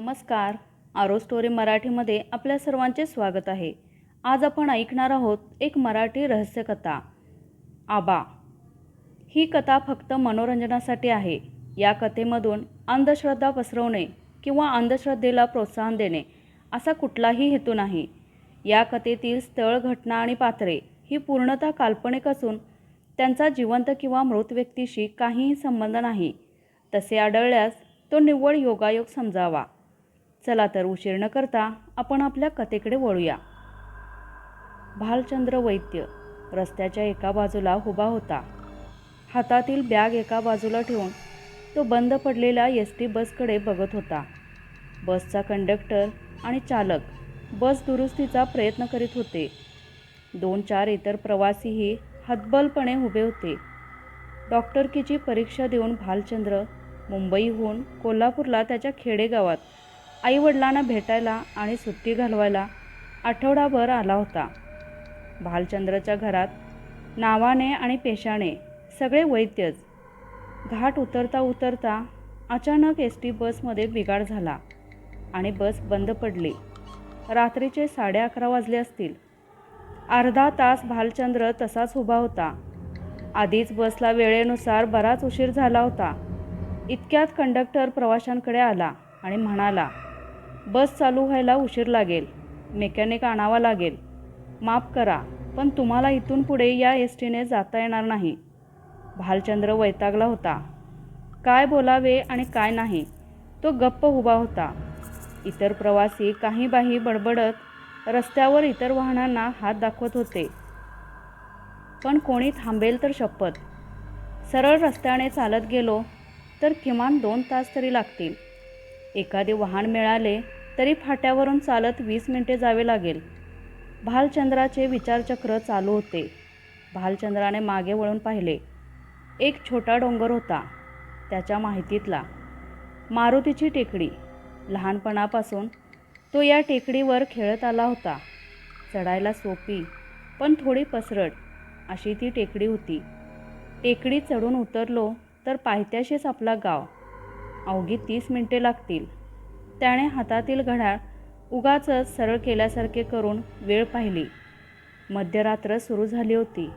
नमस्कार. आरो स्टोरी मराठीमध्ये आपल्या सर्वांचे स्वागत आहे. आज आपण ऐकणार आहोत एक मराठी रहस्यकथा आबा. ही कथा फक्त मनोरंजनासाठी आहे. या कथेमधून अंधश्रद्धा पसरवणे किंवा अंधश्रद्धेला प्रोत्साहन देणे असा कुठलाही हेतू नाही. या कथेतील स्थळ घटना आणि पात्रे ही पूर्णतः काल्पनिक असून त्यांचा जिवंत किंवा मृत व्यक्तीशी काहीही संबंध नाही. तसे आढळल्यास तो निव्वळ योगायोग समजावा. चला तर उशीर न करता आपण आपल्या कथेकडे वळूया. भालचंद्र वैद्य रस्त्याच्या एका बाजूला उभा होता. हातातील बॅग एका बाजूला ठेवून तो बंद पडलेल्या एस टी बसकडे बघत होता. बसचा कंडक्टर आणि चालक बस दुरुस्तीचा प्रयत्न करीत होते. दोन चार इतर प्रवासीही हतबलपणे उभे होते. डॉक्टरकीची परीक्षा देऊन भालचंद्र मुंबईहून कोल्हापूरला त्याच्या खेडेगावात आईवडिलांना भेटायला आणि सुट्टी घालवायला आठवडाभर आला होता. भालचंद्रच्या घरात नावाने आणि पेशाने सगळे वैद्यच. घाट उतरता उतरता अचानक एस टी बसमध्ये बिघाड झाला आणि बस बंद पडली. रात्रीचे साडे अकरा वाजले असतील. अर्धा तास भालचंद्र तसाच उभा होता. आधीच बसला वेळेनुसार बराच उशीर झाला होता. इतक्यात कंडक्टर प्रवाशांकडे आला आणि म्हणाला बस चालू व्हायला उशीर लागेल. मेकॅनिक आणावा लागेल. माफ करा पण तुम्हाला इथून पुढे या एस टीने जाता येणार नाही. भालचंद्र वैतागला होता. काय बोलावे आणि काय नाही तो गप्प उभा होता. इतर प्रवासी काही बाही बडबडत रस्त्यावर इतर वाहनांना हात दाखवत होते. पण कोणी थांबेल तर शपथ. सरळ रस्त्याने चालत गेलो तर किमान दोन तास तरी लागतील. एखादे वाहन मिळाले तरी फाट्यावरून चालत वीस मिनिटे जावे लागेल. भालचंद्राचे विचारचक्र चालू होते. भालचंद्राने मागे वळून पाहिले. एक छोटा डोंगर होता त्याच्या माहितीतला. मारुतीची टेकडी. लहानपणापासून तो या टेकडीवर खेळत आला होता. चढायला सोपी पण थोडी पसरट अशी ती टेकडी होती. टेकडी चढून उतरलो तर पायथ्याशीच आपला गाव. अवघी तीस मिनिटे लागतील. त्याने हातातील घड्याळ उगाचच सरळ केल्यासारखे करून वेळ पाहिली. मध्यरात्र सुरू झाली होती.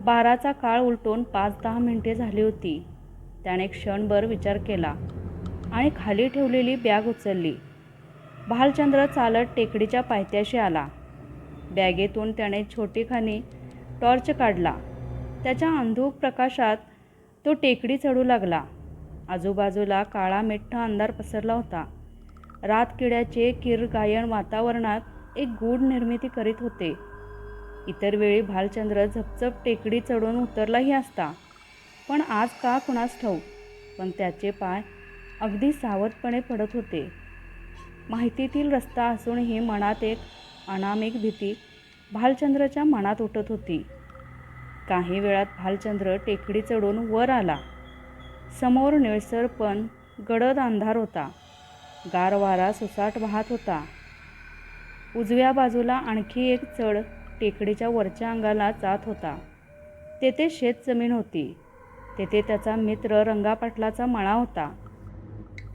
बाराचा काळ उलटून पाच दहा मिनिटे झाली होती. त्याने क्षणभर विचार केला आणि खाली ठेवलेली बॅग उचलली. भालचंद्र चालत टेकडीच्या पायथ्याशी आला. बॅगेतून त्याने छोटीखानी टॉर्च काढला. त्याच्या अंधूक प्रकाशात तो टेकडी चढू लागला. आजूबाजूला काळा मिठ्ठा अंधार पसरला होता. रातकिड्याचे किरगायन वातावरणात एक गूढ निर्मिती करीत होते. इतर वेळी भालचंद्र झपझप टेकडी चढून उतरलाही असता. पण आज का कुणास ठाऊ पण त्याचे पाय अगदी सावधपणे पडत होते. माहितीतील रस्ता असूनही मनात एक अनामिक भीती भालचंद्रच्या मनात उठत होती. काही वेळात भालचंद्र टेकडी चढून वर आला. समोर निळसर पण गडद अंधार होता. गार वारा सुसाट वाहत होता. उजव्या बाजूला आणखी एक चढ टेकडीच्या वरच्या अंगाला जात होता. तेथे शेतजमीन होती. तेथे त्याचा मित्र रंगापाटलाचा मळा होता.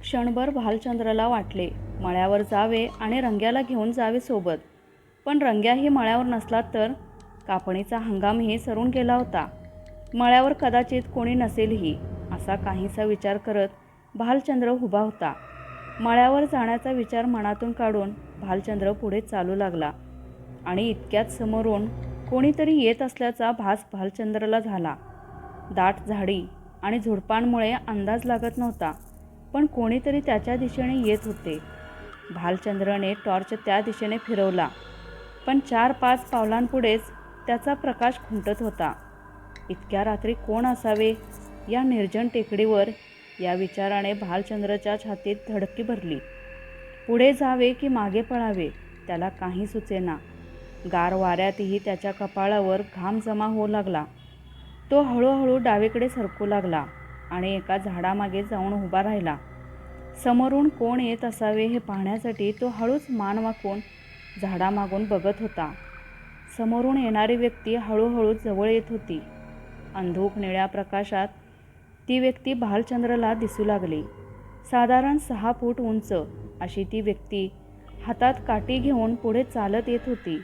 क्षणभर भालचंद्रला वाटले मळ्यावर जावे आणि रंग्याला घेऊन जावे सोबत. पण रंग्याही मळ्यावर नसला तर कापणीचा हंगामही सरून गेला होता. मळ्यावर कदाचित कोणी नसेलही. असा काहीसा विचार करत भालचंद्र उभा होता. मळ्यावर जाण्याचा विचार मनातून काढून भालचंद्र पुढे चालू लागला. आणि इतक्यात समोरून कोणीतरी येत असल्याचा भास भालचंद्रला झाला. दाट झाडी आणि झुडपांमुळे अंदाज लागत नव्हता पण कोणीतरी त्याच्या दिशेने येत होते. भालचंद्रने टॉर्च त्या दिशेने फिरवला पण चार पाच पावलांपुढेच त्याचा प्रकाश खुंटत होता. इतक्या रात्री कोण असावे? या निर्जन टेकडीवर या विचाराने भालचंद्रच्या छातीत धडकी भरली. पुढे जावे की मागे पळावे त्याला काही सुचेना. गार वाऱ्यातही त्याच्या कपाळावर घाम जमा होऊ लागला. तो हळूहळू डावीकडे सरकू लागला आणि एका झाडामागे जाऊन उभा राहिला. समोरून कोण येत असावे हे पाहण्यासाठी तो हळूच मान वाकून झाडामागून बघत होता. समोरून येणारी व्यक्ती हळूहळू जवळ येत होती. अंधूक निळ्या प्रकाशात ती व्यक्ती भालचंद्रला दिसू लागली. साधारण सहा फूट उंच अशी ती व्यक्ती हातात काठी घेऊन पुढे चालत येत होती.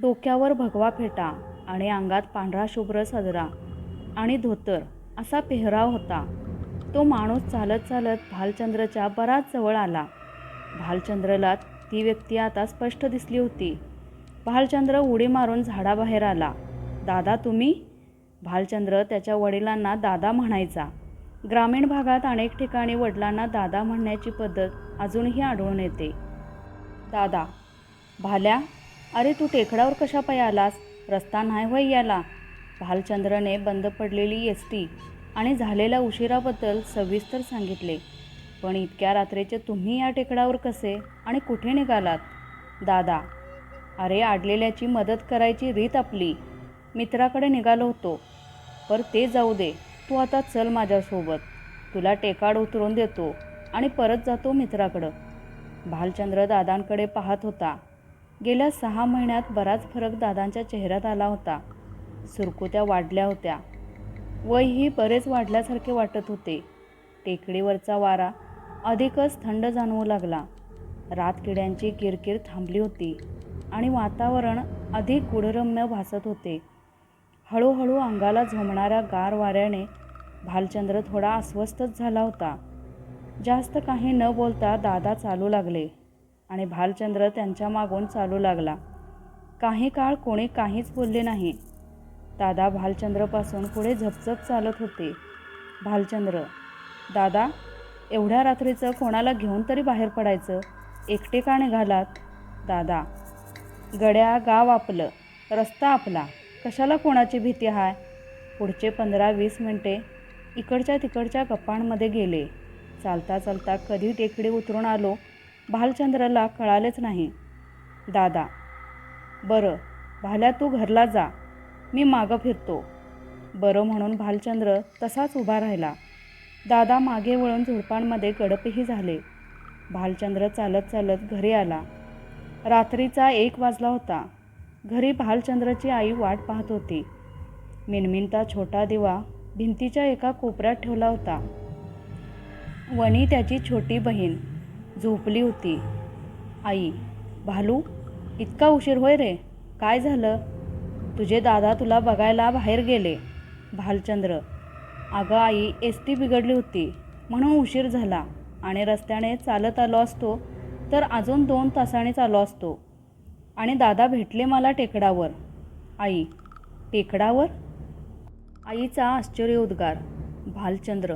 डोक्यावर भगवा फेटा आणि अंगात पांढरा शुभ्र सदरा आणि धोतर असा पेहराव होता. तो माणूस चालत चालत भालचंद्रच्या बराच जवळ आला. भालचंद्रला ती व्यक्ती आता स्पष्ट दिसली होती. भालचंद्र उडी मारून झाडाबाहेर आला. दादा तुम्ही भालचंद्र त्याच्या वडिलांना दादा म्हणायचा. ग्रामीण भागात अनेक ठिकाणी वडिलांना दादा म्हणण्याची पद्धत अजूनही आढळून येते. दादा भाल्या अरे तू टेकडावर कशा पाय आलास? रस्ता नाही होय याला? भालचंद्रने बंद पडलेली एस टी आणि झालेल्या उशिराबद्दल सविस्तर सांगितले. पण इतक्या रात्रीचे तुम्ही या टेकडावर कसे आणि कुठे निघालात? दादा अरे आडलेल्याची मदत करायची रीत आपली. मित्राकडे निघालो होतो. पर ते जाऊ दे. तू आता चल माझ्यासोबत. तुला टेकाड उतरून देतो आणि परत जातो मित्राकडं. भालचंद्र दादांकडे पाहत होता. गेल्या सहा महिन्यात बराच फरक दादांच्या चेहऱ्यात आला होता. सुरकुत्या वाढल्या होत्या. वयही बरेच वाढल्यासारखे वाटत होते. टेकडीवरचा वारा अधिकच थंड जाणवू लागला. रातकिड्यांची किरकिर थांबली होती आणि वातावरण अधिक गुढरम्य भासत होते. हळूहळू अंगाला झोमणाऱ्या गार वाऱ्याने भालचंद्र थोडा अस्वस्थच झाला होता. जास्त काही न बोलता दादा चालू लागले आणि भालचंद्र त्यांच्या मागून चालू लागला. काही काळ कोणी काहीच बोलले नाही. दादा भालचंद्रपासून पुढे झपझप चालत होते. भालचंद्र दादा एवढ्या रात्रीचं कोणाला घेऊन तरी बाहेर पडायचं? एकटे का निघालात? दादा गड्या गाव आपलं रस्ता आपला. कशाला कोणाची भीती हाय? पुढचे पंधरा वीस मिनटे इकडच्या तिकडच्या गप्पांमध्ये गेले. चालता चालता कधी टेकडी उतरून आलो भालचंद्रला कळालेच नाही. दादा बरं भाल्या तू घरला जा मी मागं फिरतो. बरं म्हणून भालचंद्र तसाच उभा राहिला. दादा मागे वळून झुडपांमध्ये गडपही झाले. भालचंद्र चालत चालत घरी आला. रात्रीचा एक वाजला होता. घरी भालचंद्राची आई वाट पाहत होती. मिनमिनता छोटा दिवा भिंतीच्या एका कोपऱ्यात ठेवला होता. वणी त्याची छोटी बहीण झोपली होती. आई भालू इतका उशीर होय रे? काय झालं? तुझे दादा तुला बघायला बाहेर गेले. भालचंद्र अगं आई एस टी बिघडली होती म्हणून उशीर झाला आणि रस्त्याने चालत आलो असतो तर अजून दोन तासाने चालू असतो. आणि दादा भेटले मला टेकडावर. आई टेकडावर? आईचा आश्चर्य उद्गार भालचंद्र.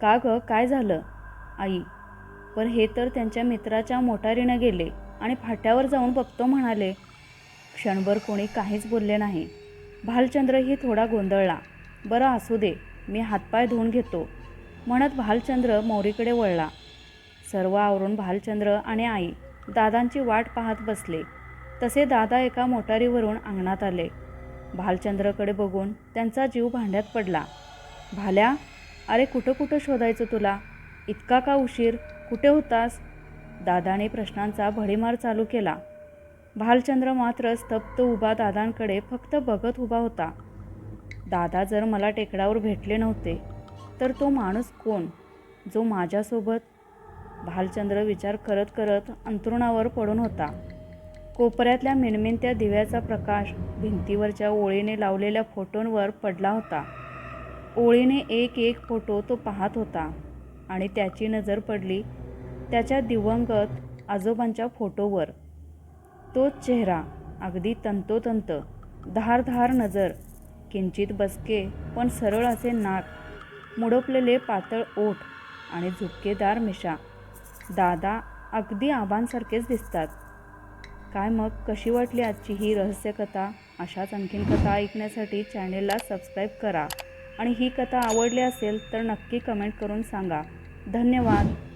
का ग काय झालं? आई पण हे तर त्यांच्या मित्राच्या मोटारीनं गेले आणि फाट्यावर जाऊन बघतो म्हणाले क्षणभर कोणी काहीच बोलले नाही. भालचंद्रही थोडा गोंधळला. बरं असू दे मी हातपाय धुवून घेतो. म्हणत भालचंद्र मोरीकडे वळला. सर्व आवरून भालचंद्र आणि आई दादांची वाट पाहत बसले. तसे दादा एका मोटारीवरून अंगणात आले. भालचंद्रकडे बघून त्यांचा जीव भांड्यात पडला. भाल्या अरे कुठं कुठं शोधायचं तुला? इतका का उशीर? कुठे होतास? दादाने प्रश्नांचा भडीमार चालू केला. भालचंद्र मात्र स्तब्ध उभा दादांकडे फक्त बघत उभा होता. दादा जर मला टेकडावर भेटले नव्हते तर तो माणूस कोण? जो माझ्यासोबत? भालचंद्र विचार करत करत अंतरुणावर पडून होता. कोपऱ्यातल्या मिणमिणत्या दिव्याचा प्रकाश भिंतीवरच्या ओळीने लावलेल्या फोटोंवर पडला होता. ओळीने एक एक फोटो तो पाहत होता आणि त्याची नजर पडली त्याच्या दिवंगत आजोबांच्या फोटोवर. तोच चेहरा अगदी तंतोतंत धारधार नजर किंचित बसके पण सरळ असे नाक मुडपलेले पातळ ओठ आणि झुपकेदार मिशा. दादा अगदी आबांसारखेच दिसतात. काय मग? कशी वाटली आजची ही रहस्यकथा? अशाच आणखीन कथा ऐकण्यासाठी चॅनेलला सबस्क्राईब करा. आणि ही कथा आवडली असेल तर नक्की कमेंट करून सांगा. धन्यवाद.